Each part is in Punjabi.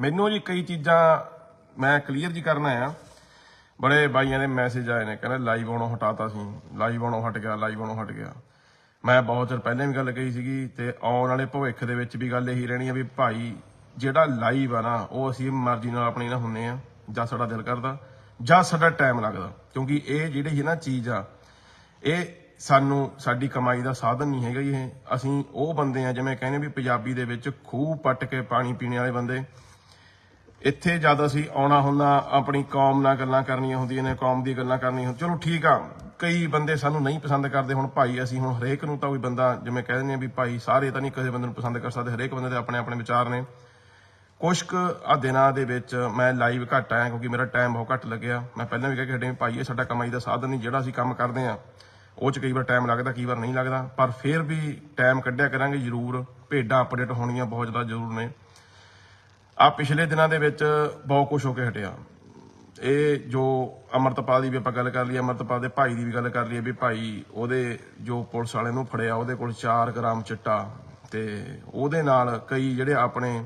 ਮੈਨੂੰ ਜੀ ਕਈ ਚੀਜ਼ਾਂ ਮੈਂ ਕਲੀਅਰ ਜੀ ਕਰਨਾ ਆ ਬੜੇ ਬਾਈਆਂ ਦੇ ਮੈਸੇਜ ਆਏ ਨੇ, ਕਹਿੰਦੇ ਲਾਈਵ ਆਉਣੋਂ ਹਟਾਤਾ ਸੀ। ਲਾਈਵ ਆਉਣੋਂ ਹਟ ਗਿਆ ਲਾਈਵ ਆਉਣੋਂ ਹਟ ਗਿਆ। ਮੈਂ ਬਹੁਤ ਚਿਰ ਪਹਿਲਾਂ ਵੀ ਗੱਲ ਕਹੀ ਸੀਗੀ ਤੇ ਆਉਣ ਵਾਲੇ ਭਵਿੱਖ ਦੇ ਵਿੱਚ ਵੀ ਗੱਲ ਇਹੀ ਰਹਿਣੀ ਆ ਵੀ ਭਾਈ ਜਿਹੜਾ ਲਾਈਵ ਆ ਨਾ, ਉਹ ਅਸੀਂ ਮਰਜ਼ੀ ਨਾਲ ਆਪਣੀ ਨਾਲ ਹੁੰਨੇ ਆ, ਜਾਂ ਸਾਡਾ ਦਿਲ ਕਰਦਾ, ਜਾਂ ਸਾਡਾ ਟਾਈਮ ਲੱਗਦਾ। ਕਿਉਂਕਿ ਇਹ ਜਿਹੜੀ ਹੈ ਨਾ ਚੀਜ਼ ਆ, ਇਹ ਸਾਨੂੰ, ਸਾਡੀ ਕਮਾਈ ਦਾ ਸਾਧਨ ਨਹੀਂ ਹੈਗਾ ਜੀ ਇਹ। ਅਸੀਂ ਉਹ ਬੰਦੇ ਆ ਜਿਵੇਂ ਕਹਿੰਦੇ ਵੀ ਪੰਜਾਬੀ ਦੇ ਵਿੱਚ ਖੂਹ ਪੱਟ ਕੇ ਪਾਣੀ ਪੀਣੇ ਵਾਲੇ ਬੰਦੇ ਇੱਥੇ ਜਦ ਅਸੀਂ ਆਉਣਾ ਹੁੰਦਾ, ਆਪਣੀ ਕੌਮ ਨਾਲ ਗੱਲਾਂ ਕਰਨੀਆਂ ਹੁੰਦੀਆਂ ਨੇ, ਕੌਮ ਦੀ ਗੱਲਾਂ ਕਰਨੀਆਂ ਹੁੰਦੀਆਂ। ਚਲੋ ਠੀਕ ਆ, ਕਈ ਬੰਦੇ ਸਾਨੂੰ ਨਹੀਂ ਪਸੰਦ ਕਰਦੇ, ਹੁਣ ਭਾਈ ਅਸੀਂ ਹੁਣ ਹਰੇਕ ਨੂੰ ਤਾਂ ਕੋਈ ਬੰਦਾ ਜਿਵੇਂ ਕਹਿ ਦਿੰਦੇ ਆ ਵੀ ਭਾਈ ਸਾਰੇ ਤਾਂ ਨਹੀਂ ਕਿਸੇ ਬੰਦੇ ਨੂੰ ਪਸੰਦ ਕਰ ਸਕਦੇ, ਹਰੇਕ ਬੰਦੇ ਦੇ ਆਪਣੇ ਆਪਣੇ ਵਿਚਾਰ ਨੇ। ਕੁਛ ਕੁ ਆ ਦਿਨਾਂ ਦੇ ਵਿੱਚ ਮੈਂ ਲਾਈਵ ਘੱਟ ਆਇਆ ਕਿਉਂਕਿ ਮੇਰਾ ਟਾਈਮ ਬਹੁਤ ਘੱਟ ਲੱਗਿਆ। ਮੈਂ ਪਹਿਲਾਂ ਵੀ ਕਹਿ ਕੇ ਹਟਿਆ ਵੀ ਭਾਈ ਇਹ ਸਾਡਾ ਕਮਾਈ ਦਾ ਸਾਧਨ ਨਹੀਂ, ਜਿਹੜਾ ਅਸੀਂ ਕੰਮ ਕਰਦੇ ਆ, ਉਹ ਚ ਕਈ ਵਾਰ ਟਾਈਮ ਲੱਗਦਾ, ਕਈ ਵਾਰ ਨਹੀਂ ਲੱਗਦਾ। ਪਰ ਫਿਰ ਵੀ ਟਾਈਮ ਕੱਢਿਆ ਕਰਾਂਗੇ ਜ਼ਰੂਰ। ਭੇਡਾਂ ਅਪਡੇਟ ਹੋਣੀਆਂ ਬਹੁਤ ਜ਼ਿਆਦਾ ਜ਼ਰੂਰ ਨੇ। ਆ ਪਿਛਲੇ ਦਿਨਾਂ ਦੇ ਵਿੱਚ ਬਹੁਤ ਕੁਝ ਹੋ ਕੇ ਹਟਿਆ। ਇਹ ਜੋ ਅਮਰਤਪਾਲ ਦੀ ਵੀ ਆਪਾਂ ਗੱਲ ਕਰ ਲਈ ਅਮਰਤਪਾਲ ਦੇ ਭਾਈ ਦੀ ਵੀ ਗੱਲ ਕਰ ਲਈ ਵੀ ਭਾਈ ਉਹਦੇ ਜੋ ਪੁਲਿਸ ਵਾਲੇ ਨੂੰ ਫੜਿਆ, ਉਹਦੇ ਕੋਲ 4 ਗ੍ਰਾਮ ਚਿੱਟਾ ਤੇ ਉਹਦੇ ਨਾਲ ਕਈ ਜਿਹੜੇ ਆਪਣੇ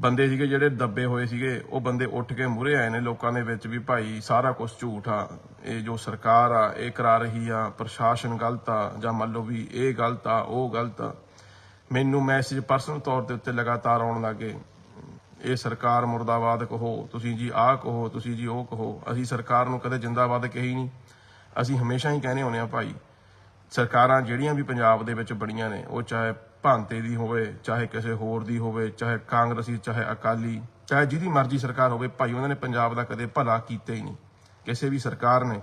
ਬੰਦੇ ਸੀਗੇ ਜਿਹੜੇ ਦੱਬੇ ਹੋਏ ਸੀਗੇ, ਉਹ ਬੰਦੇ ਉੱਠ ਕੇ ਮੂਹਰੇ ਆਏ ਨੇ ਲੋਕਾਂ ਦੇ ਵਿੱਚ ਵੀ ਭਾਈ ਸਾਰਾ ਕੁਝ ਝੂਠ ਆ। ਇਹ ਜੋ ਸਰਕਾਰ ਆ, ਇਹ ਕਰਾ ਰਹੀ ਆ, ਪ੍ਰਸ਼ਾਸਨ ਗਲਤ ਆ ਜਾਂ ਮੰਨ ਲਓ ਵੀ ਇਹ ਗਲਤ ਆ, ਉਹ ਗਲਤ ਆ। ਮੈਨੂੰ ਮੈਸੇਜ ਪਰਸਨਲ ਤੌਰ ਦੇ ਉੱਤੇ ਲਗਾਤਾਰ ਆਉਣ ਲੱਗੇ ਇਹ ਸਰਕਾਰ ਮੁਰਦਾਬਾਦ ਕਹੋ, ਤੁਸੀਂ ਜੀ ਆਹ ਕਹੋ, ਤੁਸੀਂ ਜੀ ਉਹ ਕਹੋ। ਅਸੀਂ ਸਰਕਾਰ ਨੂੰ ਕਦੇ ਜਿੰਦਾਬਾਦ ਕਹੀ ਨਹੀਂ। ਅਸੀਂ ਹਮੇਸ਼ਾ ਹੀ ਕਹਿੰਦੇ ਹੁੰਦੇ ਆ ਭਾਈ, ਸਰਕਾਰਾਂ ਜਿਹੜੀਆਂ ਵੀ ਪੰਜਾਬ ਦੇ ਵਿੱਚ ਬਣੀਆਂ ਨੇ, ਉਹ ਚਾਹੇ ਭਾਂਤੇ ਦੀ ਹੋਵੇ, ਚਾਹੇ ਕਿਸੇ ਹੋਰ ਦੀ ਹੋਵੇ, ਚਾਹੇ ਕਾਂਗਰਸੀ, ਚਾਹੇ ਅਕਾਲੀ, ਚਾਹੇ ਜਿਹਦੀ ਮਰਜ਼ੀ ਸਰਕਾਰ ਹੋਵੇ, ਭਾਈ ਉਹਨਾਂ ਨੇ ਪੰਜਾਬ ਦਾ ਕਦੇ ਭਲਾ ਕੀਤਾ ਹੀ ਨਹੀਂ। ਕਿਸੇ ਵੀ ਸਰਕਾਰ ਨੇ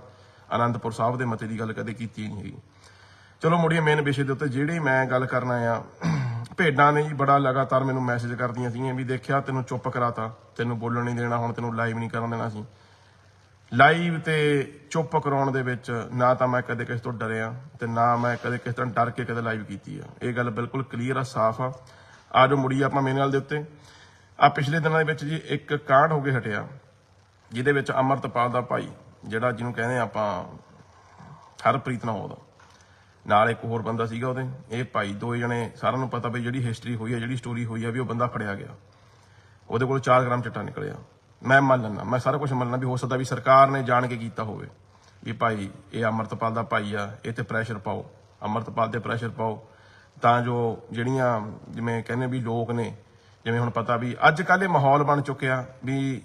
ਆਨੰਦਪੁਰ ਸਾਹਿਬ ਦੇ ਮਤੇ ਦੀ ਗੱਲ ਕਦੇ ਕੀਤੀ ਨਹੀਂ ਹੈਗੀ। ਚਲੋ, ਮੁੜੀਏ ਮੇਨ ਵਿਸ਼ੇ ਦੇ ਉੱਤੇ, ਜਿਹੜੀ ਮੈਂ ਗੱਲ ਕਰਨਾ ਆ ਭੇਡਾਂ ਨੇ ਜੀ ਬੜਾ ਲਗਾਤਾਰ ਮੈਨੂੰ ਮੈਸੇਜ ਕਰਦੀਆਂ ਸੀਗੀਆਂ ਵੀ ਦੇਖਿਆ ਤੈਨੂੰ ਚੁੱਪ ਕਰਾਤਾ, ਤੈਨੂੰ ਬੋਲਣ ਨਹੀਂ ਦੇਣਾ, ਹੁਣ ਤੈਨੂੰ ਲਾਈਵ ਨਹੀਂ ਕਰਨ ਦੇਣਾ ਸੀ। ਲਾਈਵ ਤੇ ਚੁੱਪ ਕਰਾਉਣ ਦੇ ਵਿੱਚ ਨਾ ਤਾਂ ਮੈਂ ਕਦੇ ਕਿਸੇ ਤੋਂ ਡਰਿਆ ਤੇ ਨਾ ਮੈਂ ਕਦੇ ਕਿਸੇ ਤੋਂ ਡਰ ਕੇ ਕਦੇ ਲਾਈਵ ਕੀਤੀ ਆ। ਇਹ ਗੱਲ ਬਿਲਕੁਲ ਕਲੀਅਰ ਆ, ਸਾਫ਼ ਆ। ਆਜੋ ਮੁੜੀ ਆਪਾਂ ਮੇਰੇ ਨਾਲ ਦੇ ਉੱਤੇ। ਆ ਪਿਛਲੇ ਦਿਨਾਂ ਦੇ ਵਿੱਚ ਜੀ ਇੱਕ ਕਾਂਡ ਹੋ ਕੇ ਹਟਿਆ, ਜਿਹਦੇ ਵਿੱਚ ਅਮਰਤਪਾਲ ਦਾ ਭਾਈ, ਜਿਹੜਾ ਜਿਹਨੂੰ ਕਹਿੰਦੇ ਆ ਆਪਾਂ ਹਰਪ੍ਰੀਤ ਨਾਮ ਉਹਦਾ। ਨਾਲ ਇੱਕ ਹੋਰ ਬੰਦਾ ਸੀਗਾ ਉਹਦੇ। ਇਹ ਭਾਈ ਦੋਏ ਜਣੇ ਸਾਰਿਆਂ ਨੂੰ ਪਤਾ ਵੀ ਜਿਹੜੀ ਹਿਸਟਰੀ ਹੋਈ ਹੈ ਜਿਹੜੀ ਸਟੋਰੀ ਹੋਈ ਹੈ ਵੀ ਉਹ ਬੰਦਾ ਫੜਿਆ ਗਿਆ। ਉਹਦੇ ਕੋਲ 4 ਗ੍ਰਾਮ ਚਿੱਟਾ ਨਿਕਲਿਆ। ਮੈਂ ਮੰਨ ਲੈਣਾ ਮੈਂ ਸਾਰਾ ਕੁਝ ਮੰਨਣਾ ਵੀ ਹੋ ਸਕਦਾ ਵੀ ਸਰਕਾਰ ਨੇ ਜਾਣ ਕੇ ਕੀਤਾ ਹੋਵੇ ਵੀ ਭਾਈ ਇਹ ਅਮਰਤਪਾਲ ਦਾ ਭਾਈ ਆ, ਇਹ ਤੇ ਪ੍ਰੈਸ਼ਰ ਪਾਓ, ਅਮਰਤਪਾਲ ਤੇ ਪ੍ਰੈਸ਼ਰ ਪਾਓ। ਤਾਂ ਜੋ ਜਿਹੜੀਆਂ ਜਿਵੇਂ ਕਹਿੰਦੇ ਵੀ ਲੋਕ ਨੇ, ਜਿਵੇਂ ਹੁਣ ਪਤਾ ਵੀ ਅੱਜ ਕੱਲ੍ਹ ਇਹ ਮਾਹੌਲ ਬਣ ਚੁੱਕਿਆ ਵੀ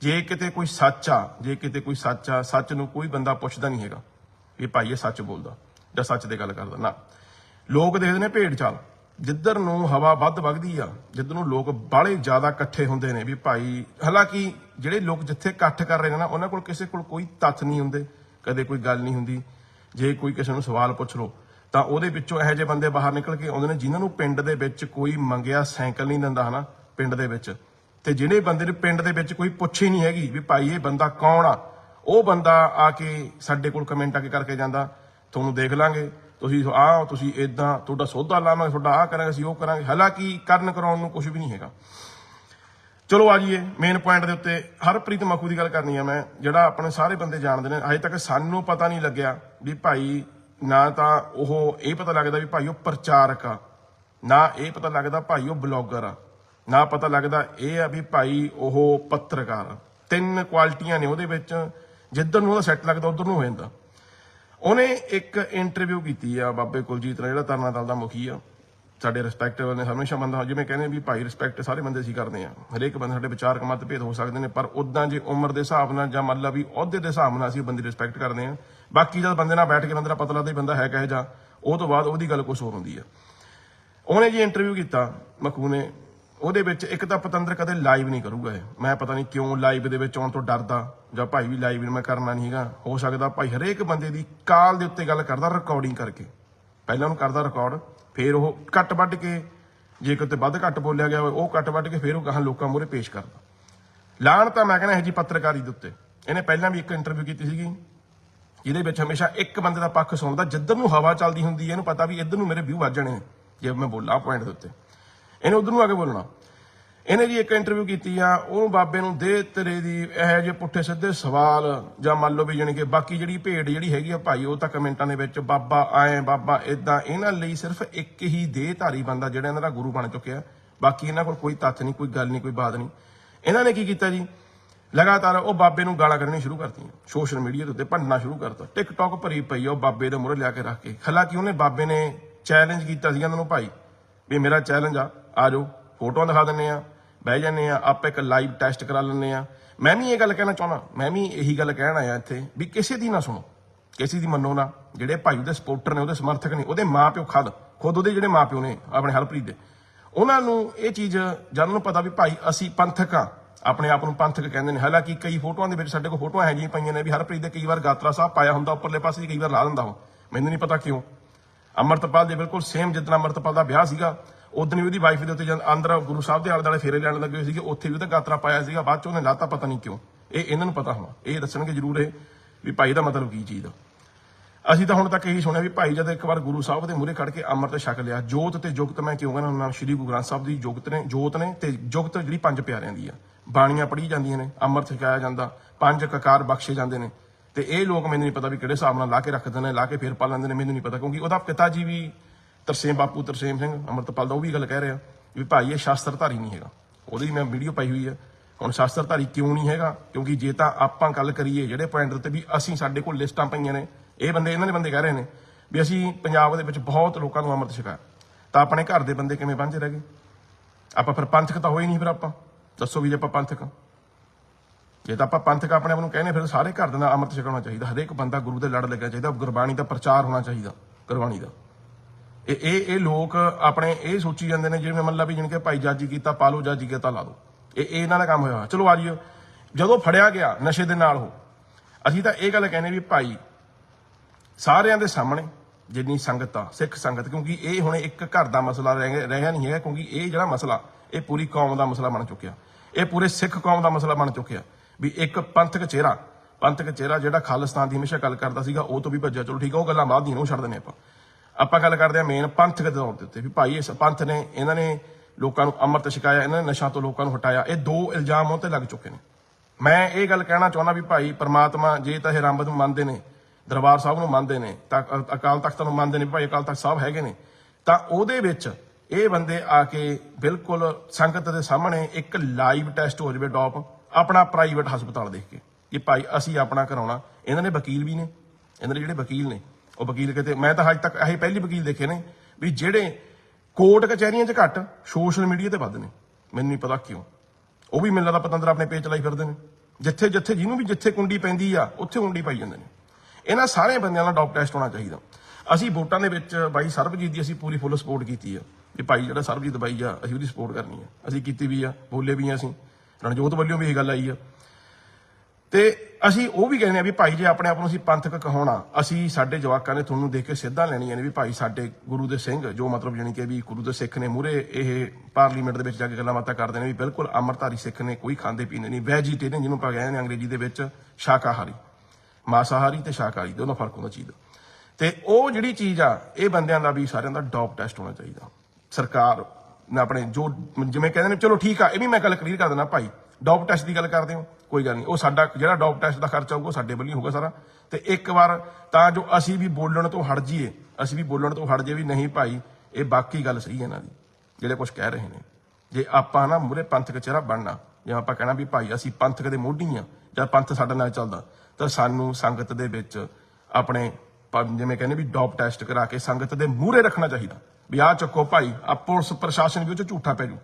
ਜੇ ਕਿਤੇ ਕੋਈ ਸੱਚ ਆ, ਜੇ ਕਿਤੇ ਕੋਈ ਸੱਚ ਆ, ਸੱਚ ਨੂੰ ਕੋਈ ਬੰਦਾ ਪੁੱਛਦਾ ਨਹੀਂ ਹੈਗਾ। ਵੀ ਭਾਈ ਇਹ ਸੱਚ ਬੋਲਦਾ। ਜਾਂ ਸੱਚ ਦੀ ਗੱਲ ਕਰਦਾ। ਨਾ, ਲੋਕ ਦੇਖਦੇ ਨੇ ਭੇਡ ਚਾਲ। ਜਿੱਧਰ ਨੂੰ ਹਵਾ ਵੱਧ ਵਗਦੀ ਆ, ਜਿੱਧਰ ਨੂੰ ਲੋਕ ਬਾਹਲੇ ਜ਼ਿਆਦਾ ਇਕੱਠੇ ਹੁੰਦੇ ਨੇ ਵੀ ਭਾਈ, ਹਾਲਾਂਕਿ ਜਿਹੜੇ ਲੋਕ ਜਿੱਥੇ ਇਕੱਠ ਕਰ ਰਹੇ ਨੇ ਨਾ, ਉਹਨਾਂ ਕੋਲ ਕਿਸੇ ਕੋਲ ਕੋਈ ਤੱਥ ਨਹੀਂ ਹੁੰਦੇ। ਕਦੇ ਕੋਈ ਗੱਲ ਨਹੀਂ ਹੁੰਦੀ। ਜੇ ਕੋਈ ਕਿਸੇ ਨੂੰ ਸਵਾਲ ਪੁੱਛ ਲੋ ਤਾਂ ਉਹਦੇ ਵਿੱਚੋਂ ਇਹੋ ਜਿਹੇ ਬੰਦੇ ਬਾਹਰ ਨਿਕਲ ਕੇ ਆਉਂਦੇ ਨੇ ਜਿਨ੍ਹਾਂ ਨੂੰ ਪਿੰਡ ਦੇ ਵਿੱਚ ਕੋਈ ਮੰਗਿਆ ਸਾਈਕਲ ਨਹੀਂ ਦਿੰਦਾ, ਹਨਾ, ਪਿੰਡ ਦੇ ਵਿੱਚ। ਤੇ ਜਿਹੜੇ ਬੰਦੇ ਨੂੰ ਪਿੰਡ ਦੇ ਵਿੱਚ ਕੋਈ ਪੁੱਛ ਹੀ ਨਹੀਂ ਹੈਗੀ ਵੀ ਭਾਈ ਇਹ ਬੰਦਾ ਕੌਣ ਆ? ਉਹ ਬੰਦਾ ਆ ਕੇ ਸਾਡੇ ਕੋਲ ਕਮੈਂਟ ਆ ਕੇ ਕਰਕੇ ਜਾਂਦਾ। ਤੁਹਾਨੂੰ ਦੇਖ ਲਾਂਗੇ। ਤੁਸੀਂ ਆਹ, ਤੁਸੀਂ ਇਦਾਂ ਤੁਹਾਡਾ ਸੌਦਾ ਲਾਵਾਂਗੇ, ਤੁਹਾਡਾ ਆਹ ਕਰਾਂਗੇ, ਅਸੀਂ ਉਹ ਕਰਾਂਗੇ। ਹਾਲਾਂਕਿ ਕਰਨ ਕਰਾਉਣ ਨੂੰ ਕੁਝ ਵੀ ਨਹੀਂ ਹੈਗਾ। ਚਲੋ ਆ ਜਾਈਏ ਮੇਨ ਪੁਆਇੰਟ ਦੇ ਉੱਤੇ ਹਰਪ੍ਰੀਤ ਮਖੂ ਦੀ ਗੱਲ ਕਰਨੀ ਆ ਮੈਂ, ਜਿਹੜਾ ਆਪਣੇ ਸਾਰੇ ਬੰਦੇ ਜਾਣਦੇ ਨੇ। ਅਜੇ ਤੱਕ ਸਾਨੂੰ ਪਤਾ ਨਹੀਂ ਲੱਗਿਆ ਵੀ ਭਾਈ ਨਾ ਤਾਂ ਉਹ ਇਹ ਪਤਾ ਲੱਗਦਾ ਵੀ ਭਾਈ ਉਹ ਪ੍ਰਚਾਰਕ ਆ। ਨਾ ਇਹ ਪਤਾ ਲੱਗਦਾ ਭਾਈ ਉਹ ਬਲੌਗਰ ਆ। ਨਾ ਪਤਾ ਲੱਗਦਾ ਇਹ ਆ ਵੀ ਭਾਈ ਉਹ ਪੱਤਰਕਾਰ ਆ। ਤਿੰਨ ਕੁਆਲਿਟੀਆਂ ਨੇ ਉਹਦੇ ਵਿੱਚ। ਜਿੱਧਰ ਨੂੰ ਉਹਦਾ ਸੈੱਟ ਲੱਗਦਾ, ਉਧਰ ਨੂੰ ਹੋ ਜਾਂਦਾ। ਉਹਨੇ ਇੱਕ ਇੰਟਰਵਿਊ ਕੀਤੀ ਆ ਬਾਬੇ ਕੁਲਜੀਤ ਨਾਲ, ਜਿਹੜਾ ਤਰਨਾ ਦਲ ਦਾ ਮੁਖੀ ਆ। ਸਾਡੇ ਰਿਸਪੈਕਟਿਵ ਨੇ ਹਮੇਸ਼ਾ ਬੰਦਾ ਜਿਵੇਂ ਕਹਿੰਦੇ ਵੀ ਭਾਈ ਰਿਸਪੈਕਟ ਸਾਰੇ ਬੰਦੇ ਅਸੀਂ ਕਰਦੇ ਆ ਹਰੇਕ ਬੰਦੇ ਸਾਡੇ ਵਿਚਾਰਕ ਮਤਭੇਦ ਹੋ ਸਕਦੇ ਨੇ, ਪਰ ਉਦਾਂ ਜੇ ਉਮਰ ਦੇ ਹਿਸਾਬ ਨਾਲ ਜਾਂ ਮੰਨ ਲਾ ਵੀ ਅਹੁਦੇ ਦੇ ਹਿਸਾਬ ਨਾਲ ਅਸੀਂ ਬੰਦੇ ਰਿਸਪੈਕਟ ਕਰਦੇ ਆ ਬਾਕੀ ਜਦ ਬੰਦੇ ਨਾਲ ਬੈਠ ਕੇ ਬੰਦੇ ਦਾ ਪਤਾ ਲੱਗਦਾ ਵੀ ਬੰਦਾ ਹੈ ਕਹੇ ਜਾ ਉਹ ਤੋਂ ਬਾਅਦ ਉਹਦੀ ਗੱਲ ਕੁਝ ਹੋਰ ਹੁੰਦੀ ਆ। ਉਹਨੇ ਜੀ ਇੰਟਰਵਿਊ ਕੀਤਾ, ਮਖੂ ਨੇ ਉਹਦੇ ਵਿੱਚ ਇੱਕ ਤਾਂ ਪਤੰਦਰ ਕਦੇ ਲਾਈਵ ਨਹੀਂ ਕਰੂਗਾ ਇਹ। ਮੈਂ ਪਤਾ ਨਹੀਂ ਕਿਉਂ ਲਾਈਵ ਦੇ ਵਿੱਚ ਆਉਣ ਤੋਂ ਡਰਦਾ, ਜਾਂ ਭਾਈ ਵੀ ਲਾਈਵ ਮੈਂ ਕਰਨਾ ਨਹੀਂ ਹੈਗਾ। ਹੋ ਸਕਦਾ ਭਾਈ ਹਰੇਕ ਬੰਦੇ ਦੀ ਕਾਲ ਦੇ ਉੱਤੇ ਗੱਲ ਕਰਦਾ ਰਿਕਾਰਡਿੰਗ ਕਰਕੇ। ਪਹਿਲਾਂ ਉਹਨੂੰ ਕਰਦਾ ਰਿਕਾਰਡ ਫਿਰ ਉਹ ਕੱਟ ਵੱਢ ਕੇ, ਜੇ ਕਿਤੇ ਵੱਧ ਘੱਟ ਬੋਲਿਆ ਗਿਆ ਹੋਵੇ, ਉਹ ਕੱਟ ਵੱਢ ਕੇ ਫਿਰ ਉਹ ਗਾਹਾਂ ਲੋਕਾਂ ਮੂਹਰੇ ਪੇਸ਼ ਕਰਦਾ। ਲਾਣ ਤਾਂ ਮੈਂ ਕਹਿੰਦਾ ਇਹ ਜੀ ਪੱਤਰਕਾਰੀ ਦੇ ਉੱਤੇ। ਇਹਨੇ ਪਹਿਲਾਂ ਵੀ ਇੱਕ ਇੰਟਰਵਿਊ ਕੀਤੀ ਸੀਗੀ, ਜਿਹਦੇ ਵਿੱਚ ਹਮੇਸ਼ਾ ਇੱਕ ਬੰਦੇ ਦਾ ਪੱਖ ਸੁਣਦਾ, ਜਿੱਧਰ ਨੂੰ ਹਵਾ ਚੱਲਦੀ ਹੁੰਦੀ ਹੈ, ਇਹਨੂੰ ਪਤਾ ਵੀ ਇੱਧਰ ਨੂੰ ਮੇਰੇ ਵਿਊ ਵੱਜ ਜਾਣੇ ਜੇ ਮੈਂ ਬੋਲਾਂ ਪੁਆਇੰਟ ਦੇ ਉੱਤੇ। ਇਹਨੇ ਉਧਰ ਨੂੰ ਆ ਕੇ ਬੋਲਣਾ। ਇਹਨੇ ਜੀ ਇੱਕ ਇੰਟਰਵਿਊ ਕੀਤੀ ਆ ਉਹ ਬਾਬੇ ਨੂੰ ਦੇ ਤੇਰੇ ਦੀ ਇਹੋ ਜਿਹੇ ਪੁੱਠੇ ਸਿੱਧੇ ਸਵਾਲ, ਜਾਂ ਮੰਨ ਲਓ ਵੀ ਜਾਣੀ ਕਿ ਬਾਕੀ ਜਿਹੜੀ ਭੇਡ ਜਿਹੜੀ ਹੈਗੀ ਆ ਭਾਈ, ਉਹ ਤਾਂ ਕਮੈਂਟਾਂ ਦੇ ਵਿੱਚ ਬਾਬਾ ਆਏ, ਬਾਬਾ ਇਦਾਂ ਇਹਨਾਂ ਲਈ ਸਿਰਫ ਇੱਕ ਹੀ ਦੇਹਧਾਰੀ ਬੰਦਾ ਜਿਹੜਾ ਇਹਨਾਂ ਦਾ ਗੁਰੂ ਬਣ ਚੁੱਕਿਆ। ਬਾਕੀ ਇਹਨਾਂ ਕੋਲ ਕੋਈ ਤੱਥ ਨਹੀਂ, ਕੋਈ ਗੱਲ ਨਹੀਂ, ਕੋਈ ਬਾਤ ਨਹੀਂ। ਇਹਨਾਂ ਨੇ ਕੀ ਕੀਤਾ ਜੀ? ਲਗਾਤਾਰ ਉਹ ਬਾਬੇ ਨੂੰ ਗਾਲਾਂ ਕੱਢਣੀਆਂ ਸ਼ੁਰੂ ਕਰਤੀਆਂ। ਸੋਸ਼ਲ ਮੀਡੀਆ ਦੇ ਉੱਤੇ ਭੰਡਣਾ ਸ਼ੁਰੂ ਕਰਤਾ। ਟਿਕਟੌਕ ਭਰੀ ਪਈ ਆ, ਉਹ ਬਾਬੇ ਦੇ ਮੂਹਰੇ ਲਿਆ ਕੇ ਰੱਖ ਕੇ। ਹਾਲਾਂਕਿ ਉਹਨੇ ਬਾਬੇ ਨੇ ਚੈਲੰਜ ਕੀਤਾ ਸੀਗਾ ਇਹਨਾਂ ਨੂੰ ਭਾਈ। ਵੀ ਮੇਰਾ ਚੈਲੰਜ ਆ ਆ ਜਾਓ ਫੋਟੋਆਂ ਦਿਖਾ ਦਿੰਨੇ ਆ, ਬਹਿ ਜਾਂਦੇ ਆ, ਆਪਾਂ ਇੱਕ ਲਾਈਵ ਟੈਸਟ ਕਰਾ ਲੈਂਦੇ ਆ। ਮੈਂ ਵੀ ਇਹ ਗੱਲ ਕਹਿਣਾ ਚਾਹੁੰਦਾ, ਮੈਂ ਵੀ ਇਹੀ ਗੱਲ ਕਹਿਣ ਆਇਆ ਇੱਥੇ ਵੀ ਕਿਸੇ ਦੀ ਨਾ ਸੁਣੋ, ਕਿਸੇ ਦੀ ਮੰਨੋ ਨਾ, ਜਿਹੜੇ ਭਾਈ ਉਹਦੇ ਸਪੋਰਟਰ ਨੇ, ਉਹਦੇ ਸਮਰਥਕ ਨੇ, ਉਹਦੇ ਮਾਪਿਓ ਖੁਦ ਖੁਦ ਉਹਦੇ ਜਿਹੜੇ ਮਾਪਿਓ ਨੇ, ਆਪਣੇ ਹਰਪ੍ਰੀਤ ਦੇ। ਉਹਨਾਂ ਨੂੰ ਇਹ ਚੀਜ਼, ਜਦ ਨੂੰ ਪਤਾ ਵੀ ਭਾਈ ਅਸੀਂ ਪੰਥਕ ਆ, ਆਪਣੇ ਆਪ ਨੂੰ ਪੰਥਕ ਕਹਿੰਦੇ ਨੇ, ਹਾਲਾਂਕਿ ਕਈ ਫੋਟੋਆਂ ਦੇ ਵਿੱਚ ਸਾਡੇ ਕੋਲ ਫੋਟੋਆਂ ਹੈ ਜੀ ਪਈਆਂ ਨੇ ਵੀ ਹਰਪ੍ਰੀਤ ਦੇ ਕਈ ਵਾਰ ਗਾਤਰਾ ਸਾਹਿਬ ਪਾਇਆ ਹੁੰਦਾ, ਉੱਪਰਲੇ ਪਾਸੇ ਦੀ ਕਈ ਵਾਰ ਲਾ ਦਿੰਦਾ ਉਹ। ਮੈਨੂੰ ਨਹੀਂ ਪਤਾ ਕਿਉਂ। ਅਮਰਤਪਾਲ ਦੇ ਬਿਲਕੁਲ ਸੇਮ ਜਿੱਦਾਂ ਅਮਰਤਪਾਲ ਦਾ ਵਿਆਹ ਸੀਗਾ ਉਦੋਂ ਵੀ ਉਹਦੀ ਵਾਈਫ ਦੇ ਉੱਤੇ ਜਦ ਅੰਦਰ ਗੁਰੂ ਸਾਹਿਬ ਦੇ ਆਲੇ ਦੁਆਲੇ ਫੇਰੇ ਲੈਣ ਲੱਗੇ ਹੋਏ ਸੀਗੇ, ਉੱਥੇ ਵੀ ਉਹਦਾ ਗਾਤਰਾ ਪਾਇਆ ਸੀਗਾ, ਬਾਅਦ ਚ ਉਹਨੇ ਲਾਤਾ ਪਤਾ ਨਹੀਂ ਕਿਉਂ। ਇਹ ਇਹਨਾਂ ਨੂੰ ਪਤਾ ਹੋਣਾ, ਇਹ ਦੱਸਣਗੇ ਜ਼ਰੂਰ ਇਹ ਵੀ ਭਾਈ ਦਾ ਮਤਲਬ ਕੀ ਚੀਜ਼ ਆ। ਅਸੀਂ ਤਾਂ ਹੁਣ ਤੱਕ ਇਹੀ ਸੁਣਿਆ ਵੀ ਭਾਈ ਜਦ ਇੱਕ ਵਾਰ ਗੁਰੂ ਸਾਹਿਬ ਦੇ ਮੂਹਰੇ ਖੜ ਕੇ ਅੰਮ੍ਰਿਤ ਛਕ ਲਿਆ, ਜੋਤ ਤੇ ਜੁਗਤ, ਮੈਂ ਕਿਉਂ ਕਹਿੰਦਾ ਹੁੰਦਾ ਸ਼੍ਰੀ ਗੁਰੂ ਗ੍ਰੰਥ ਸਾਹਿਬ ਦੀ ਜੁਗਤ ਨੇ, ਜੋਤ ਨੇ ਤੇ ਜੁਗਤ ਜਿਹੜੀ ਪੰਜ ਪਿਆਰਿਆਂ ਦੀ ਆ। ਬਾਣੀਆਂ ਪੜ੍ਹੀ ਜਾਂਦੀਆਂ ਨੇ, ਅੰਮ੍ਰਿਤ ਛਕਾਇਆ ਜਾਂਦਾ, ਪੰਜ ਕਕਾਰ ਬਖਸ਼ੇ ਜਾਂਦੇ ਨੇ। ਤੇ ਇਹ ਲੋਕ ਮੈਨੂੰ ਨਹੀਂ ਪਤਾ ਵੀ ਕਿਹੜੇ ਹਿਸਾਬ ਨਾਲ ਲਾ ਕੇ ਰੱਖਦੇ ਨੇ, ਲਾ ਕੇ ਫੇਰ ਪਾ ਲੈਂਦੇ ਨੇ, ਮੈਨੂੰ ਨਹੀਂ ਪਤਾ, ਕਿਉਂਕਿ ਉਹਦਾ ਪਿਤਾ ਜੀ ਵੀ ਤਰਸੇਮ ਬਾਪੂ ਤਰਸੇਮ ਸਿੰਘ ਅੰਮ੍ਰਿਤਪਾਲ ਦਾ ਉਹ ਵੀ ਗੱਲ ਕਹਿ ਰਿਹਾ ਵੀ ਭਾਈ ਇਹ ਸ਼ਾਸਤਰਧਾਰੀ ਨਹੀਂ ਹੈਗਾ। ਉਹਦੀ ਮੈਂ ਵੀਡੀਓ ਪਾਈ ਹੋਈ ਹੈ। ਹੁਣ ਸ਼ਾਸਤਰਧਾਰੀ ਕਿਉਂ ਨਹੀਂ ਹੈਗਾ? ਕਿਉਂਕਿ ਜੇ ਤਾਂ ਆਪਾਂ ਗੱਲ ਕਰੀਏ ਜਿਹੜੇ ਪੁਆਇੰਟ ਉੱਤੇ ਵੀ ਅਸੀਂ ਸਾਡੇ ਕੋਲ ਲਿਸਟਾਂ ਪਈਆਂ ਨੇ, ਇਹ ਬੰਦੇ ਇਹਨਾਂ ਦੇ ਬੰਦੇ ਕਹਿ ਰਹੇ ਨੇ ਵੀ ਅਸੀਂ ਪੰਜਾਬ ਦੇ ਵਿੱਚ ਬਹੁਤ ਲੋਕਾਂ ਨੂੰ ਅੰਮ੍ਰਿਤ ਛਕਾਇਆ। ਤਾਂ ਆਪਣੇ ਘਰ ਦੇ ਬੰਦੇ ਕਿਵੇਂ ਵਾਂਝੇ ਰਹਿ ਗਏ? ਆਪਾਂ ਫਿਰ ਪੰਥਕ ਤਾਂ ਹੋਏ ਨਹੀਂ ਫਿਰ ਆਪਾਂ। ਦੱਸੋ ਵੀ ਜੇ ਆਪਾਂ ਪੰਥਕ ਹਾਂ। ਜੇ ਤਾਂ ਆਪਾਂ ਪੰਥਕ ਆਪਣੇ ਆਪ ਨੂੰ ਕਹਿੰਦੇ, ਫਿਰ ਸਾਰੇ ਘਰ ਦੇ ਨਾਲ ਅੰਮ੍ਰਿਤ ਛਕਾਉਣਾ ਚਾਹੀਦਾ। ਹਰੇਕ ਬੰਦਾ ਗੁਰੂ ਦੇ ਲੜ ਲੱਗਣਾ ਚਾਹੀਦਾ, ਗੁਰਬਾਣੀ ਦਾ ਪ੍ਰਚਾਰ ਹੋਣਾ ਚਾਹੀਦਾ, ਗੁਰਬਾਣੀ ਦਾ। ਇਹ ਇਹ ਇਹ ਲੋਕ ਆਪਣੇ ਇਹ ਸੋਚੀ ਜਾਂਦੇ ਨੇ, ਜਿਵੇਂ ਮੰਨ ਲਾ ਵੀ ਜਿਣ ਭਾਈ ਜਾਜੀ ਕੀਤਾ ਪਾ ਲਓ ਜਾਜੀ ਕੀਤਾ, ਲਾ ਦਿਓ ਇਹ ਇਹ ਇਹਨਾਂ ਦਾ ਕੰਮ ਹੋਇਆ। ਚਲੋ ਆ ਜਿਓ। ਜਦੋਂ ਫੜਿਆ ਗਿਆ ਨਸ਼ੇ ਦੇ ਨਾਲ ਉਹ, ਅਸੀਂ ਤਾਂ ਇਹ ਗੱਲ ਕਹਿੰਦੇ ਵੀ ਭਾਈ, ਸਾਰਿਆਂ ਦੇ ਸਾਹਮਣੇ ਜਿੰਨੀ ਸੰਗਤ ਆ, ਸਿੱਖ ਸੰਗਤ, ਕਿਉਂਕਿ ਇਹ ਹੁਣ ਇੱਕ ਘਰ ਦਾ ਮਸਲਾ ਰਹਿ ਗਿਆ- ਰਹਿਆ ਨਹੀਂ ਹੈਗਾ, ਕਿਉਂਕਿ ਇਹ ਜਿਹੜਾ ਮਸਲਾ, ਇਹ ਪੂਰੀ ਕੌਮ ਦਾ ਮਸਲਾ ਬਣ ਚੁੱਕਿਆ। ਇਹ ਪੂਰੇ ਸਿੱਖ ਕੌਮ ਦਾ ਮਸਲਾ ਬਣ ਚੁੱਕਿਆ। ਵੀ ਇੱਕ ਪੰਥਕ ਚਿਹਰਾ ਪੰਥਕ ਚਿਹਰਾ ਜਿਹੜਾ ਖਾਲਿਸਤਾਨ ਦੀ ਹਮੇਸ਼ਾ ਗੱਲ ਕਰਦਾ ਸੀਗਾ ਉਹ ਤੋਂ ਵੀ ਭੱਜਿਆ। ਚਲੋ ਠੀਕ ਆ ਉਹ ਗੱਲਾਂ ਬਾਅਦ ਦੀਆਂ ਨੇ, ਉਹ ਛੱਡ ਦਿੰਦੇ ਆਪਾਂ। ਆਪਾਂ ਗੱਲ ਕਰਦੇ ਆ ਮੇਨ ਪੰਥਕ ਦੇ ਤੌਰ ਤੇ ਉੱਤੇ ਵੀ ਭਾਈ ਇਸ ਪੰਥ ਨੇ ਇਹਨਾਂ ਨੇ ਲੋਕਾਂ ਨੂੰ ਅੰਮ੍ਰਿਤ ਛਕਾਇਆ ਇਹਨਾਂ ਨੇ ਨਸ਼ਾ ਤੋਂ ਲੋਕਾਂ ਨੂੰ ਹਟਾਇਆ। ਇਹ ਦੋ ਇਲਜ਼ਾਮ ਉਹ ਤੇ ਲੱਗ ਚੁੱਕੇ ਨੇ। ਮੈਂ ਇਹ ਗੱਲ ਕਹਿਣਾ ਚਾਹੁੰਦਾ ਵੀ ਭਾਈ ਪਰਮਾਤਮਾ ਜੇ ਤਾਂ ਇਹ ਰੱਬ ਨੂੰ ਮੰਨਦੇ ਨੇ ਦਰਬਾਰ ਸਾਹਿਬ ਨੂੰ ਮੰਨਦੇ ਨੇ ਤਾਂ ਅਕਾਲ ਤਖਤ ਨੂੰ ਮੰਨਦੇ ਨੇ ਭਾਈ ਅਕਾਲ ਤਖਤ ਸਾਹਿਬ ਹੈਗੇ ਨੇ ਤਾਂ ਉਹਦੇ ਵਿੱਚ ਇਹ ਬੰਦੇ ਆ ਕੇ ਬਿਲਕੁਲ ਸੰਗਤ ਦੇ ਸਾਹਮਣੇ ਇੱਕ ਲਾਈਵ ਟੈਸਟ ਹੋ ਜਾਵੇ ਡੌਪ। ਆਪਣਾ ਪ੍ਰਾਈਵੇਟ ਹਸਪਤਾਲ ਦੇਖ ਕੇ ਕਿ ਭਾਈ ਅਸੀਂ ਆਪਣਾ ਕਰਾਉਣਾ। ਇਹਨਾਂ ਨੇ ਵਕੀਲ ਵੀ ਨੇ। ਇਹਨਾਂ ਦੇ ਜਿਹੜੇ ਵਕੀਲ ਨੇ, ਉਹ ਵਕੀਲ ਕਿਤੇ, ਮੈਂ ਤਾਂ ਹਜੇ ਤੱਕ ਇਹ ਪਹਿਲੀ ਵਕੀਲ ਦੇਖੇ ਨੇ ਵੀ ਜਿਹੜੇ ਕੋਰਟ ਕਚਹਿਰੀਆਂ 'ਚ ਘੱਟ ਸੋਸ਼ਲ ਮੀਡੀਆ ਤੇ ਵੱਧ ਨੇ। ਮੈਨੂੰ ਨਹੀਂ ਪਤਾ ਕਿਉਂ। ਉਹ ਵੀ ਮੈਨੂੰ ਲੱਗਦਾ ਪਤੰਦਰ ਆਪਣੇ ਪੇਜ ਚਲਾਈ ਫਿਰਦੇ ਨੇ। ਜਿੱਥੇ ਜਿੱਥੇ ਜਿਹਨੂੰ ਵੀ ਜਿੱਥੇ ਕੁੰਡੀ ਪੈਂਦੀ ਆ, ਉੱਥੇ ਕੁੰਡੀ ਪਾਈ ਜਾਂਦੇ ਨੇ। ਇਹਨਾਂ ਸਾਰੇ ਬੰਦਿਆਂ ਦਾ ਡੌਪ ਟੈਸਟ ਹੋਣਾ ਚਾਹੀਦਾ। ਅਸੀਂ ਵੋਟਾਂ ਦੇ ਵਿੱਚ ਬਾਈ ਸਰਬਜੀਤ ਦੀ ਅਸੀਂ ਪੂਰੀ ਫੁੱਲ ਸਪੋਰਟ ਕੀਤੀ ਆ। ਵੀ ਭਾਈ ਜਿਹੜਾ ਸਰਬਜੀਤ ਬਾਈ ਆ, ਅਸੀਂ ਉਹਦੀ ਸਪੋਰਟ ਕਰਨੀ ਆ। ਅਸੀਂ ਕੀਤੀ ਵੀ ਆ, ਬੋਲੇ ਵੀ ਆ ਅਸੀਂ। ਰਣਜੋਤ ਵੱਲੋਂ ਵੀ ਇਹ ਗੱਲ ਆਈ ਆ। ਤੇ ਅਸੀਂ ਉਹ ਵੀ ਕਹਿੰਦੇ ਆ ਵੀ ਭਾਈ ਜੇ ਆਪਣੇ ਆਪ ਨੂੰ ਅਸੀਂ ਪੰਥਕ ਕਹਾਉਣਾ, ਅਸੀਂ ਸਾਡੇ ਜਵਾਕਾਂ ਨੇ ਤੁਹਾਨੂੰ ਦੇਖ ਕੇ ਸਿੱਧਾ ਲੈਣੀਆਂ ਨੇ ਵੀ ਭਾਈ ਸਾਡੇ ਗੁਰੂ ਦੇ ਸਿੰਘ, ਜੋ ਮਤਲਬ ਜਾਣੀ ਕਿ ਵੀ ਗੁਰੂ ਦੇ ਸਿੱਖ ਨੇ ਮੂਰੇ ਇਹ ਪਾਰਲੀਮੈਂਟ ਦੇ ਵਿੱਚ ਜਾ ਕੇ ਗੱਲਾਂ ਬਾਤਾਂ ਕਰਦੇ ਨੇ ਵੀ ਬਿਲਕੁਲ ਅੰਮ੍ਰਿਤਧਾਰੀ ਸਿੱਖ ਨੇ, ਕੋਈ ਖਾਂਦੇ ਪੀਂਦੇ ਨਹੀਂ, ਵੈਜੀਟੇਰੀਅਨ ਜਿਹਨੂੰ ਆਪਾਂ ਕਹਿੰਦੇ ਨੇ ਅੰਗਰੇਜ਼ੀ ਦੇ ਵਿੱਚ, ਸ਼ਾਕਾਹਾਰੀ, ਮਾਸਾਹਾਰੀ ਤੇ ਸ਼ਾਕਾਹਾਰੀ, ਦੋਨੋਂ ਫ਼ਰਕ ਹੁੰਦਾ ਚੀਜ਼ ਦਾ। ਤੇ ਉਹ ਜਿਹੜੀ ਚੀਜ਼ ਆ, ਇਹ ਬੰਦਿਆਂ ਦਾ ਵੀ ਸਾਰਿਆਂ ਦਾ ਡੌਪ ਟੈਸਟ ਹੋਣਾ ਚਾਹੀਦਾ। ਸਰਕਾਰ ਨਾ ਆਪਣੇ ਜੋ ਜਿਵੇਂ ਕਹਿੰਦੇ ਨੇ, ਚਲੋ ਠੀਕ ਆ, ਇਹ ਵੀ ਮੈਂ ਗੱਲ ਕਲੀਅਰ ਕਰ ਦਿੰਦਾ ਭਾਈ। ਡੌਪ ਟੈਸਟ ਦੀ ਗੱਲ ਕਰਦੇ ਹੋ, ਕੋਈ ਗੱਲ ਨਹੀਂ। ਉਹ ਸਾਡਾ ਜਿਹੜਾ ਡੌਪ ਟੈਸਟ ਦਾ ਖਰਚਾ ਹੋਊਗਾ, ਉਹ ਸਾਡੇ ਵੱਲੋਂ ਹੀ ਹੋਊਗਾ ਸਾਰਾ। ਤੇ ਇੱਕ ਵਾਰ ਤਾਂ ਜੋ ਅਸੀਂ ਵੀ ਬੋਲਣ ਤੋਂ ਹਟ ਜਾਈਏ, ਅਸੀਂ ਵੀ ਬੋਲਣ ਤੋਂ ਹਟ ਜਾਈਏ ਵੀ ਨਹੀਂ ਭਾਈ, ਇਹ ਬਾਕੀ ਗੱਲ ਸਹੀ ਹੈ ਇਹਨਾਂ ਦੀ, ਜਿਹੜੇ ਕੁਝ ਕਹਿ ਰਹੇ ਨੇ। ਜੇ ਆਪਾਂ ਨਾ ਮੂਰੇ ਪੰਥਕ ਚਿਹਰਾ ਬਣਨਾ, ਜਿਵੇਂ ਆਪਾਂ ਕਹਿਣਾ ਵੀ ਭਾਈ ਅਸੀਂ ਪੰਥਕ ਦੇ ਮੋਢੀ ਆ, ਜਾਂ ਪੰਥ ਸਾਡੇ ਨਾਲ ਚੱਲਦਾ, ਤਾਂ ਸਾਨੂੰ ਸੰਗਤ ਦੇ ਵਿੱਚ ਆਪਣੇ ਜਿਵੇਂ ਕਹਿੰਦੇ ਵੀ ਡੌਪ ਟੈਸਟ ਕਰਾ ਕੇ ਸੰਗਤ ਦੇ ਮੂਹਰੇ ਰੱਖਣਾ ਚਾਹੀਦਾ। ਵੀ ਆਹ ਚੱਕੋ ਭਾਈ ਆ ਪੁਲਿਸ ਪ੍ਰਸ਼ਾਸਨ ਵੀ ਉਹ 'ਚ ਝੂਠਾ ਪੈ ਜੂ।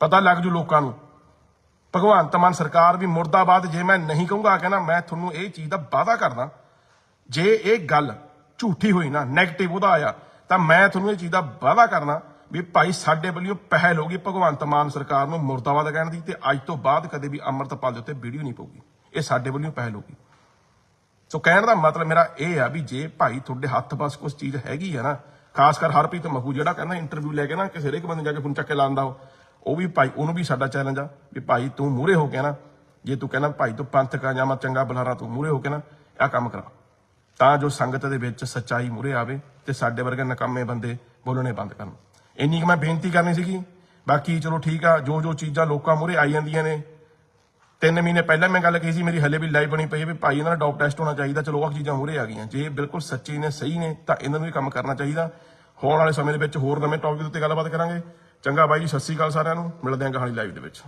ਪਤਾ ਲੱਗ ਜੂ ਲੋਕਾਂ ਨੂੰ। ਭਗਵੰਤ ਮਾਨ ਸਰਕਾਰ ਵੀ ਮੁਰਦਾਬਾਦ ਜੇ ਮੈਂ ਨਹੀਂ ਕਹੂੰਗਾ, ਕਹਿੰਦਾ ਮੈਂ ਤੁਹਾਨੂੰ ਇਹ ਚੀਜ਼ ਦਾ ਵਾਅਦਾ ਕਰਦਾ। ਜੇ ਇਹ ਗੱਲ ਝੂਠੀ ਹੋਈ ਨਾ 네ਗੇਟਿਵ ਉਹਦਾ ਆਇਆ, ਤਾਂ ਮੈਂ ਤੁਹਾਨੂੰ ਇਹ ਚੀਜ਼ ਦਾ ਵਾਅਦਾ ਕਰਨਾ ਵੀ ਭਾਈ ਸਾਡੇ ਵੱਲੋਂ ਪਹਿਲ ਹੋਗੀ ਭਗਵੰਤ ਮਾਨ ਸਰਕਾਰ ਨੂੰ ਮੁਰਦਾਬਾਦ ਕਹਿਣ ਦੀ, ਤੇ ਅੱਜ ਤੋਂ ਬਾਅਦ ਕਦੇ ਵੀ ਅੰਮ੍ਰਿਤਪਾਲ ਦੇ ਉੱਤੇ ਵੀਡੀਓ ਨਹੀਂ ਪਊਗੀ। ਇਹ ਸਾਡੇ ਵੱਲੋਂ ਪਹਿਲ ਹੋਗੀ ਸੋ ਕਹਿਣ ਦਾ ਮਤਲਬ ਮੇਰਾ ਇਹ ਆ ਵੀ ਜੇ ਭਾਈ ਤੁਹਾਡੇ ਹੱਥ ਪਾਸ ਕੁਝ ਚੀਜ਼ ਹੈਗੀ ਆ ਨਾ, ਖਾਸ ਕਰ ਹਰਪ੍ਰੀਤ ਮਹੂ ਜਿਹੜਾ ਕਹਿੰਦਾ ਇੰਟਰਵਿਊ ਲੈ ਕੇ ਨਾ ਕਿਸੇ ਹਰੇਕ ਬੰਦੇ ਜਾ ਕੇ ਫੋਨ ਚੱਕ ਕੇ ਲਾਉਂਦਾ ਉਹ ਉਹ ਵੀ ਭਾਈ ਉਹਨੂੰ ਵੀ ਸਾਡਾ ਚੈਲੰਜ ਆ ਵੀ ਭਾਈ ਤੂੰ ਮੂਰੇ ਹੋ ਕੇ ਨਾ, ਜੇ ਤੂੰ ਕਹਿੰਦਾ ਭਾਈ ਤੂੰ ਪੰਥਕ ਆ ਜਾਂ ਮੈਂ ਚੰਗਾ ਬੁਲਾਰਾ, ਤੂੰ ਮੂਰੇ ਹੋ ਕੇ ਨਾ ਇਹ ਕੰਮ ਕਰਾ। ਤਾਂ ਜੋ ਸੰਗਤ ਦੇ ਵਿੱਚ ਸੱਚਾਈ ਮੂਰੇ ਆਵੇ ਤੇ ਸਾਡੇ ਵਰਗੇ ਨਕਾਮੇ ਬੰਦੇ ਬੋਲਣੇ ਬੰਦ ਕਰਨ। ਇੰਨੀ ਕੁ ਮੈਂ ਬੇਨਤੀ ਕਰਨੀ ਸੀਗੀ, ਬਾਕੀ ਚਲੋ ਠੀਕ ਆ ਜੋ ਜੋ ਚੀਜ਼ਾਂ ਲੋਕਾਂ ਮੂਰੇ ਆਈ ਜਾਂਦੀਆਂ ਨੇ ਤਿੰਨ ਮਹੀਨੇ ਪਹਿਲਾਂ ਮੈਂ ਗੱਲ ਕਹੀ ਸੀ, ਮੇਰੀ ਹਲੇ ਵੀ ਲਾਈਵ ਬਣੀ ਪਈ ਹੈ ਵੀ ਭਾਈ ਇਹਨਾਂ ਦਾ ਡੌਪ ਟੈਸਟ ਹੋਣਾ ਚਾਹੀਦਾ, ਚਲੋ ਆਹ ਚੀਜ਼ਾਂ ਮੂਰੇ ਆ ਗਈਆਂ ਜੇ ਬਿਲਕੁਲ ਸੱਚੀ ਨੇ, ਸਹੀ ਨੇ, ਤਾਂ ਇਹਨਾਂ ਨੂੰ ਵੀ ਕੰਮ ਕਰਨਾ ਚਾਹੀਦਾ। ਹੋਣ ਵਾਲੇ ਸਮੇਂ ਦੇ ਵਿੱਚ ਹੋਰ ਨਵੇਂ ਟੌਪਿਕ ਉੱਤੇ ਗੱਲਬਾਤ ਕਰਾਂਗੇ। ਚੰਗਾ ਬਾਈ ਜੀ, ਸਤਿ ਸ਼੍ਰੀ ਅਕਾਲ ਸਾਰਿਆਂ ਨੂੰ। ਮਿਲਦੇ ਹਾਂ ਕਹਾਣੀ ਲਾਈਵ ਦੇ ਵਿੱਚ।